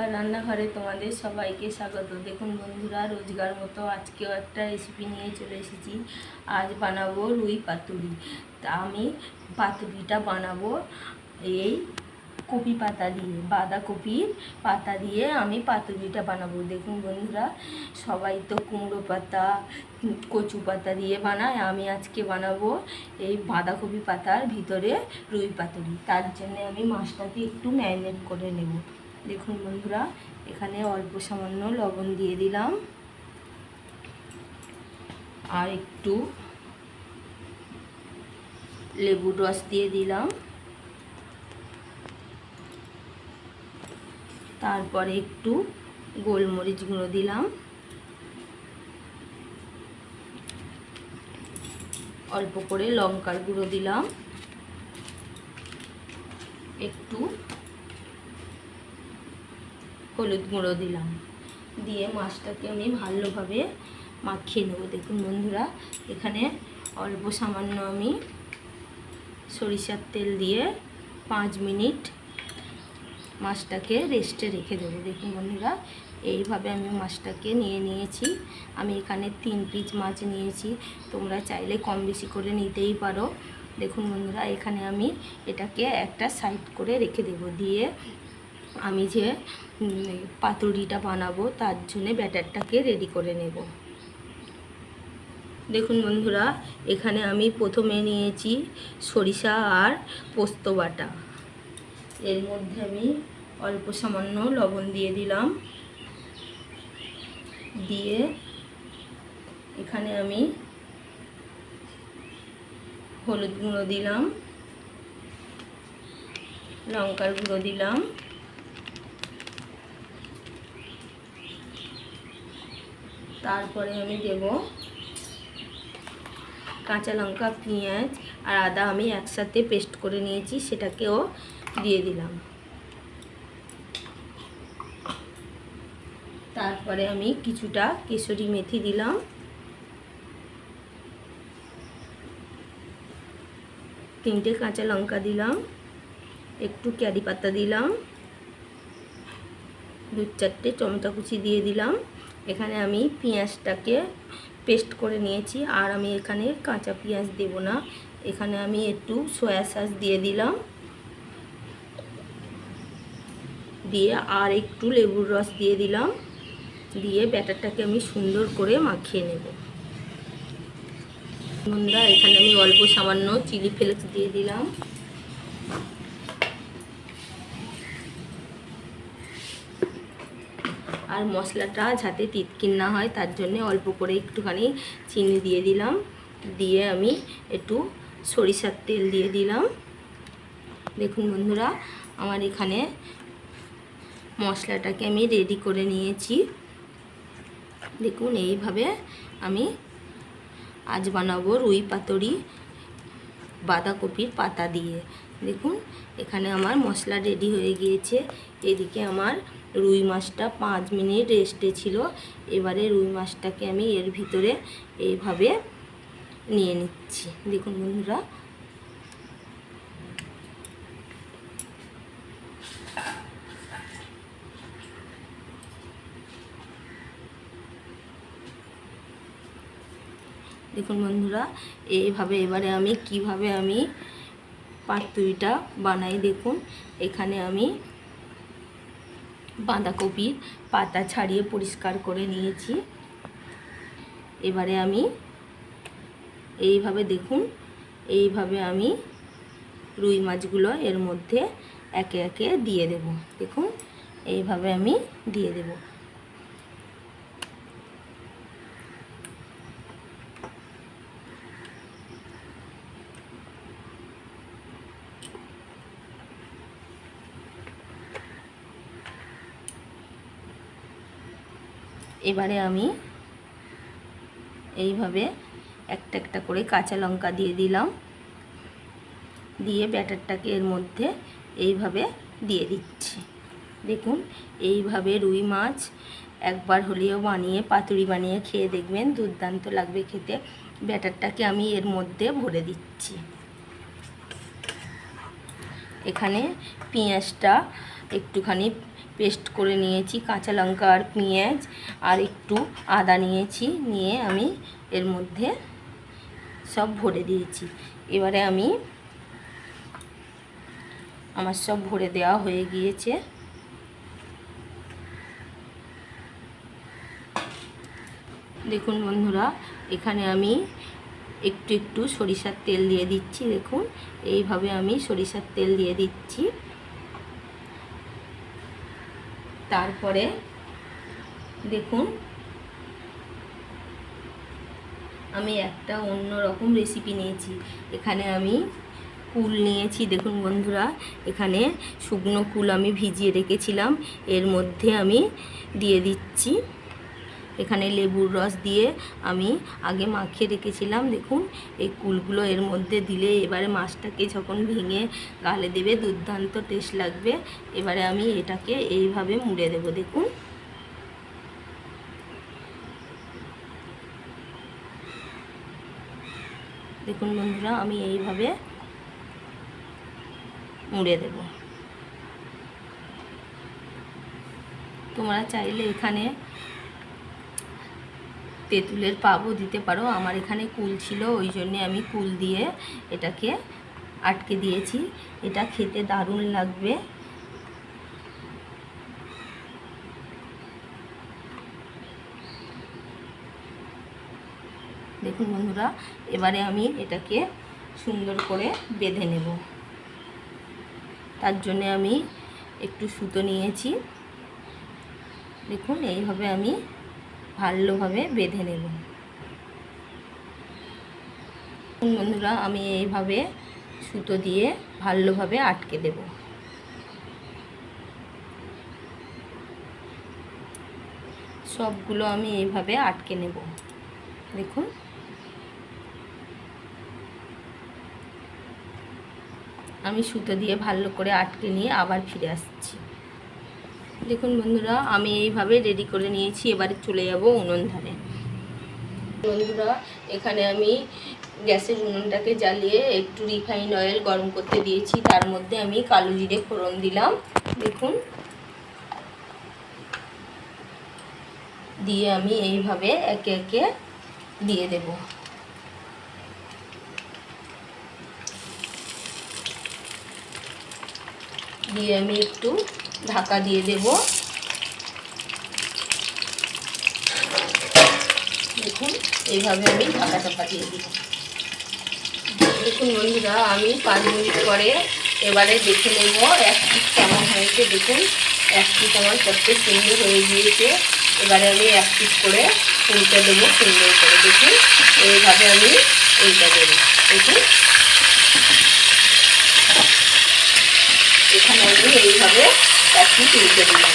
আর রান্নাঘরে তোমাদের সবাইকে স্বাগত। দেখুন বন্ধুরা, রোজগার মতো আজকেও একটা রেসিপি নিয়ে চলে এসেছি। আজ বানাবো রুই পাতুরি। তা আমি পাতুরিটা বানাবো এই কপি পাতা দিয়ে, বাঁধাকপির পাতা দিয়ে আমি পাতুরিটা বানাবো। দেখুন বন্ধুরা, সবাই তো কুমড়ো পাতা, কচু পাতা দিয়ে বানায়। আমি আজকে বানাবো এই বাঁধাকপি পাতার ভিতরে রুই পাতুরি। তার জন্য আমি মাছটাকে একটু ম্যারিনেট করে নেব। দেখুন বন্ধুরা, এখানে অল্প সামান্য লবণ দিয়ে দিলাম। আর একটু লেবুর রস দিয়ে দিলাম। তারপরে একটু গোলমরিচ গুঁড়ো দিলাম। অল্প করে লঙ্কার গুঁড়ো দিলাম। একটু হলুদ গুঁড়ো দিলাম। দিয়ে মাছটাকে আমি ভালোভাবে মাখিয়ে নেব। দেখুন বন্ধুরা, এখানে অল্প সামান্য আমি সরিষার তেল দিয়ে পাঁচ মিনিট মাছটাকে রেস্টে রেখে দেবো। দেখুন বন্ধুরা, এইভাবে আমি মাছটাকে নিয়ে নিয়েছি। আমি এখানে তিন পিস মাছ নিয়েছি। তোমরা চাইলে কম বেশি করে নিতেই পারো। দেখুন বন্ধুরা, এখানে আমি এটাকে একটা সাইড করে রেখে দেবো। দিয়ে আমি যে পাতুরিটা বানাবো, তার জন্যে ব্যাটারটাকে রেডি করে নেব। দেখুন বন্ধুরা, এখানে আমি প্রথমে নিয়েছি সরিষা আর পোস্ত বাটা। এর মধ্যে আমি অল্প সামান্য লবণ দিয়ে দিলাম। দিয়ে এখানে আমি হলুদ গুঁড়ো দিলাম, লঙ্কার গুঁড়ো দিলাম। তারপরে আমি দেব কাঁচা লঙ্কা, পেঁয়াজ আর আদা আমি একসাথে পেস্ট করে নিয়েছি, সেটাকেও দিয়ে দিলাম। তারপরে আমি কিছুটা কেশরি মেথি দিলাম। তিনটে কাঁচা লঙ্কা দিলাম, একটু ক্যারি পাতা দিলাম দু চারটে টমেটো কুচি দিয়ে দিলাম। এখানে আমি পেঁয়াজটাকে পেস্ট করে নিয়েছি, আর আমি এখানে কাঁচা পেঁয়াজ দেব না। এখানে আমি একটু সয়া সস দিয়ে দিলাম। দিয়ে আর একটু লেবুর রস দিয়ে দিলাম। দিয়ে ব্যাটারটাকে আমি সুন্দর করে মাখিয়ে নেব। বন্ধুরা, এখানে আমি অল্প সামান্য চিলি ফ্লেক্স দিয়ে দিলাম। আর মশলাটা যাতে তিতকিন না হয়, তার জন্য অল্প করে একটুখানি চিনি দিয়ে দিলাম। দিয়ে আমি একটু সরিষার তেল দিয়ে দিলাম। দেখুন বন্ধুরা, আমার এখানে মশলাটাকে আমি রেডি করে নিয়েছি। দেখুন, এইভাবে আমি আজ বানাবো রুই পাতুরি বাঁধাকপির পাতা দিয়ে। দেখুন, এখানে আমার মশলা রেডি হয়ে গিয়েছে। এদিকে আমার রুই মাছটা পাঁচ মিনিট রেস্টে ছিল। এবারে রুই মাছটাকে আমি এর ভিতরে এইভাবে নিয়ে নিচ্ছি। দেখুন বন্ধুরা। দেখুন বন্ধুরা, এইভাবে এবারে আমি কীভাবে আমি পাতুরিটা বানাই দেখুন। এখানে আমি বাঁধাকপির পাতা ছাড়িয়ে পরিষ্কার করে নিয়েছি। এবারে আমি এইভাবে দেখুন, এইভাবে আমি রুই মাছগুলো এর মধ্যে একে একে দিয়ে দেব। দেখুন, এইভাবে আমি দিয়ে দেবো। এবারে আমি এইভাবে একটা একটা করে কাঁচা লঙ্কা দিয়ে দিলাম। দিয়ে ব্যাটারটাকে এর মধ্যে এইভাবে দিয়ে দিচ্ছি। দেখুন, এইভাবে রুই মাছ একবার হলেও বানিয়ে, পাতুরি বানিয়ে খেয়ে দেখবেন, দুর্দান্ত লাগবে খেতে। ব্যাটারটাকে আমি এর মধ্যে ভরে দিচ্ছি। এখানে পেঁয়াজটা একটুখানি পেস্ট করে নিয়েছি, কাঁচা লঙ্কা আর পেঁয়াজ, আর একটু আদা নিয়েছি, নিয়ে আমি এর মধ্যে সব ভরে দিয়েছি। এবারে আমি আমার সব ভরে দেওয়া হয়ে গিয়েছে। দেখুন বন্ধুরা, এখানে আমি একটু একটু সরিষার তেল দিয়ে দিচ্ছি, দেখুন, এইভাবে আমি সরিষার তেল দিয়ে দিচ্ছি। তারপরে দেখুন, আমি একটা অন্য রকম রেসিপি নিয়েছি। এখানে আমি কুল নিয়েছি, দেখুন বন্ধুরা, এখানে শুকনো কুল আমি ভিজিয়ে রেখেছিলাম। এর মধ্যে আমি দিয়ে দিচ্ছি এখানে লেবুর রস দিয়ে আমি আগে মাখিয়ে রেখেছিলাম। দেখুন, এই কুলগুলো এর মধ্যে দিলে এবারে মাছটাকে যখন ভেঙে গালে দেবে, দুর্দান্ত টেস্ট লাগবে। এবারে আমি এটাকে এইভাবে মুড়ে দেব, দেখুন। দেখুন বন্ধুরা, আমি এইভাবে মুড়ে দেব। তোমরা চাইলে এখানে তেঁতুলের পাবও দিতে পারো। আমার এখানে কুল ছিল, ওই জন্যে আমি কুল দিয়ে এটাকে আটকে দিয়েছি। এটা খেতে দারুণ লাগবে। দেখুন বন্ধুরা, এবারে আমি এটাকে সুন্দর করে বেঁধে নেব। তার জন্যে আমি একটু সুতো নিয়েছি। দেখুন, এইভাবে আমি ভালোভাবে বেঁধে নেব। বন্ধুরা, আমি এইভাবে সুতো দিয়ে ভালোভাবে আটকে দেব। সবগুলো আমি এইভাবে আটকে নেব। দেখুন। আমি সুতো দিয়ে ভালো করে আটকে নিয়ে আবার ফিরে আসছি। দেখুন বন্ধুরা, আমি এইভাবে রেডি করে নিয়েছি, এবারে চলে যাব উনুন ধারে বন্ধুরা, এখানে আমি গ্যাসের উনুনটাকে জ্বালিয়ে একটু রিফাইন অয়েল গরম করতে দিয়েছি, তার মধ্যে আমি কালো জিরে ফোড়ন দিলাম, দেখুন। দিয়ে আমি এইভাবে একে একে দিয়ে দেব। দিয়ে আমি একটু ঢাকা দিয়ে দেব। দেখুন, এইভাবে আমি ঢাকা চাপা দিয়ে দিব দেখুন বন্ধুরা, আমি পাঁচ মিনিট পরে এবারে দেখে নেব এক পিস কেমন হয়েছে। দেখুন, এক পিস আমার কত সুন্দর হয়ে গিয়েছে। এবারে আমি এক পিস করে ফুলটা দেবো সুন্দর করে। দেখুন, এইভাবে আমি উল্টে দেবো। দেখুন, এখানে আমি এইভাবে এক পিস উল্টে দিলাম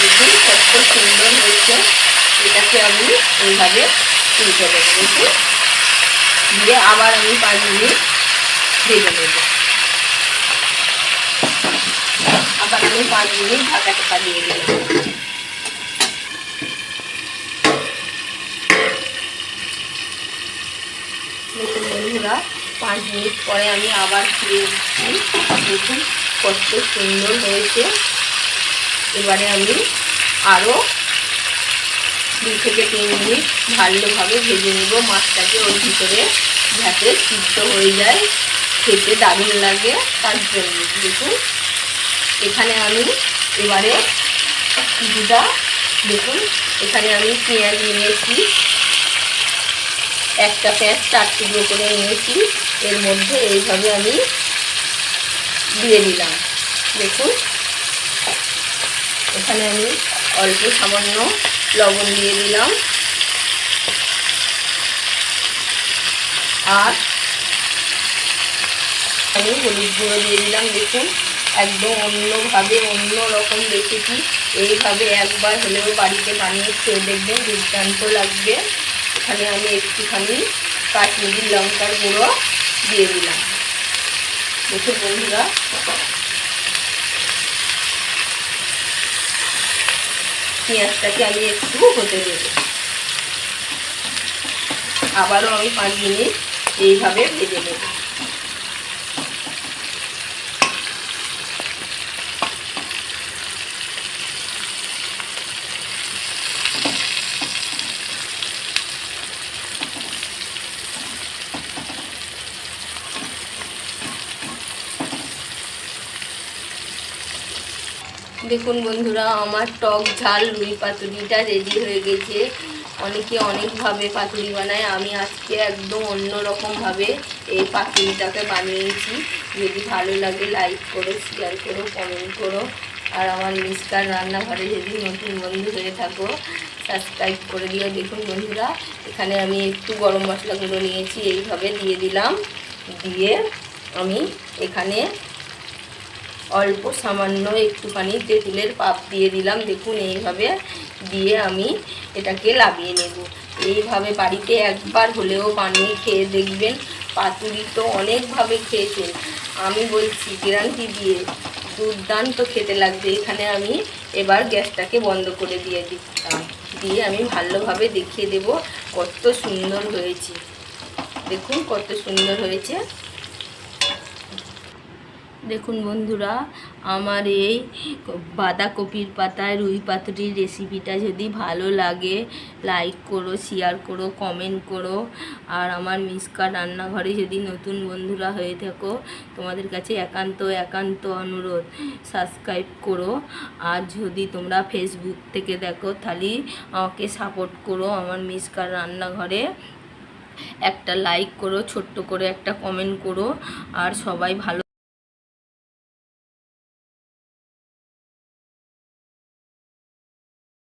দেখুন কত সুন্দর হয়েছে এটাকে আমি এইভাবে উল্টে দেবো দেখুন দিয়ে আবার আমি পাঁচ মিনিট ভেজে নেব আবার আমি পাঁচ মিনিট ঢাকা টাকা দিয়ে দিলাম দেখুন বন্ধুরা পাঁচ মিনিট পরে আমি আবার ফিরে এসেছি। দেখুন কত সুন্দর হয়েছে। এবারে আমি আরও দু থেকে তিন মিনিট ভালোভাবে ভেজে নেব। মাছটাকে ওর ভিতরে যাতে সিদ্ধ হয়ে যায়। খেতে দারুণ লাগে তার জন্য। দেখুন, এখানে আমি এবারে কিছুটা দেখুন, এখানে আমি পেঁয়াজ নিয়েছি। একটা পেঁয়াজ চার টুকরো করে নিয়েছি। এর মধ্যে এইভাবে আমি দিয়ে দিলাম। দেখুন। এখানে আমি অল্প সামান্য লবণ দিয়ে দিলাম। আর আমি হলুদ গুঁড়ো দিয়ে দিলাম। দেখুন, একদম অন্যভাবে অন্য রকম রেসিপি। এইভাবে একবার হলেও বাড়িতে বানিয়ে খেয়ে দেখবেন দুর্দান্ত লাগবে। এখানে আমি একটুখানি কাশ্মীরি লঙ্কার গুঁড়ো দিয়ে দিলাম। দেখুন বন্ধুরা। পেঁয়াজটাকে আমি একটু হতে দেব। আবারও আমি পাঁচ মিনিট এইভাবে ভেজে নেব। দেখুন বন্ধুরা, আমার টক ঝাল রুই পাতুরিটা রেডি হয়ে গেছে। অনেকে অনেকভাবে পাতুরি বানায়। আমি আজকে একদম অন্যরকমভাবে এই পাতুরিটাকে বানিয়েছি। যদি ভালো লাগে লাইক করো শেয়ার করো কমেন্ট করো। আর আমার মিস্টার রান্নাঘরে যদি নতুন বন্ধু হয়ে থাকো সাবস্ক্রাইব করে দিও। দেখুন বন্ধুরা, এখানে আমি একটু গরম মশলাগুলো নিয়েছি। এইভাবে দিয়ে দিলাম। দিয়ে আমি এখানে অল্প সামান্য একটুখানি তেঁতুলের পাপ দিয়ে দিলাম, দেখুন এইভাবে দিয়ে আমি এটাকে লাগিয়ে নেব। এইভাবে বাড়িতে একবার হলেও বানিয়ে খেয়ে দেখবেন, পাতুরি তো অনেকভাবে খেয়েছেন। আমি বলছি, গ্যারান্টি দিয়ে, দুর্দান্ত খেতে লাগবে। এখানে আমি এবার গ্যাসটাকে বন্ধ করে দিয়ে দিতাম দিয়ে আমি ভালোভাবে দেখিয়ে দেব কত সুন্দর হয়েছে। দেখুন কত সুন্দর হয়েছে। দেখুন বন্ধুরা, আমার এই বাঁধাকপির পাতায় রুই পাতুরির রেসিপিটা যদি ভালো লাগে লাইক করো শেয়ার করো কমেন্ট করো। আর আমার মিসকা রান্নাঘরে যদি নতুন বন্ধুরা হয়ে থাকো, তোমাদের কাছে একান্ত একান্ত অনুরোধ সাবস্ক্রাইব করো। আর যদি তোমরা ফেসবুক থেকে দেখো, তাহলে আমাকে সাপোর্ট করো আমার মিসকার রান্নাঘরে। একটা লাইক করো, ছোট্ট করে একটা কমেন্ট করো। আর সবাই ভালো